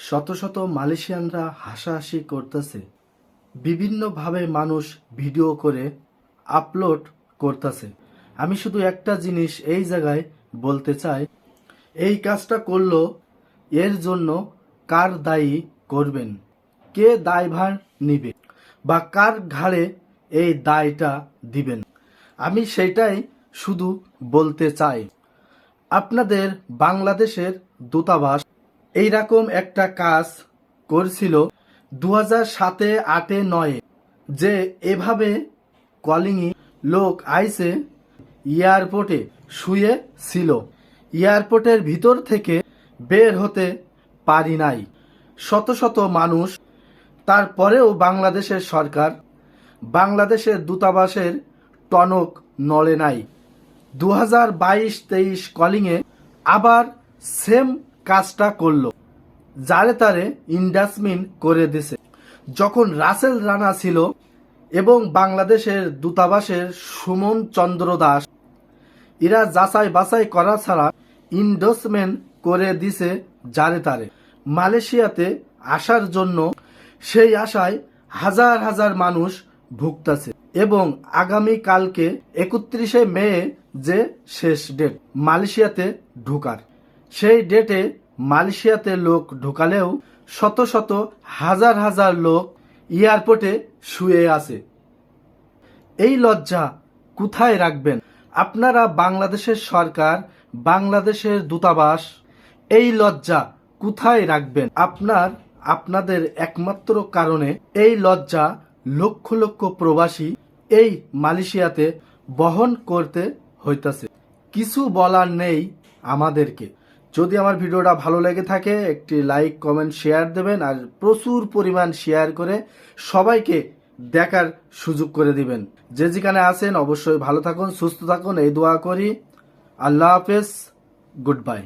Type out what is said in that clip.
শত শত মালয়েশিয়ানরা হাসাহাসি করতেছে। বিভিন্নভাবে মানুষ ভিডিও করে আপলোড করতেছে। আমি শুধু একটা জিনিস এই জায়গায় বলতে চাই, এই কাজটা করল এর জন্য কার দায়ী করবেন? কে দায়ভার নিবে? বা কার ঘাড়ে এই দায়টা দিবেন? আমি সেটাই শুধু বলতে চাই। আপনাদের বাংলাদেশের দূতাবাস এইরকম একটা কাজ করছিল দু হাজার সাতে আটে নয়ে, যে এভাবে কলিংই লোক আইসে এয়ারপোর্টে শুয়ে ছিল। এয়ারপোর্টের ভিতর থেকে বের হতে পারি নাই। শত শত মানুষ, তারপরেও বাংলাদেশের সরকার, বাংলাদেশের দূতাবাসের টনক নড়ে নাই। দু হাজার বাইশ তেইশ কলিংয়ে আবার সেম কাজটা করল। যারে তারে ইন্ডাসমিন করে দিছে। যখন রাসেল রানা ছিল এবং বাংলাদেশের দূতাবাসের সুমন চন্দ্র দাস, এরা যাচাই বাছাই করা ছাড়া ইন্ডোসমেন্ট করে দিছে যারে তারে। মালয়েশিয়াতে আসার জন্য সেই আশায় হাজার হাজার মানুষ ভুগতাছে এবং আগামী কালকে একত্রিশে মে যে শেষ ডেট মালয়েশিয়াতে ঢুকার। সেই ডেটে মালয়েশিয়াতে লোক ঢুকালেও শত শত হাজার হাজার লোক এয়ারপোর্টে শুয়ে আছে। এই লজ্জা কোথায় রাখবেন? আপনারা বাংলাদেশের সরকার, বাংলাদেশের দূতাবাস, এই লজ্জা কোথায় রাখবেন? আপনার, আপনাদের একমাত্র কারণে এই লজ্জা লক্ষ লক্ষ প্রবাসী এই মালয়েশিয়াতে বহন করতে হইতাছে। কিছু বলার নেই আমাদেরকে। যদি আমার ভিডিওটা ভালো লেগে থাকে, একটি লাইক কমেন্ট শেয়ার দেবেন আর প্রচুর পরিমাণ শেয়ার করে সবাইকে দেখার সুযোগ করে দিবেন। যে যেখানে আছেন অবশ্যই ভালো থাকুন, সুস্থ থাকুন, এই দোয়া করি। আল্লাহ হাফেজ গুড বাই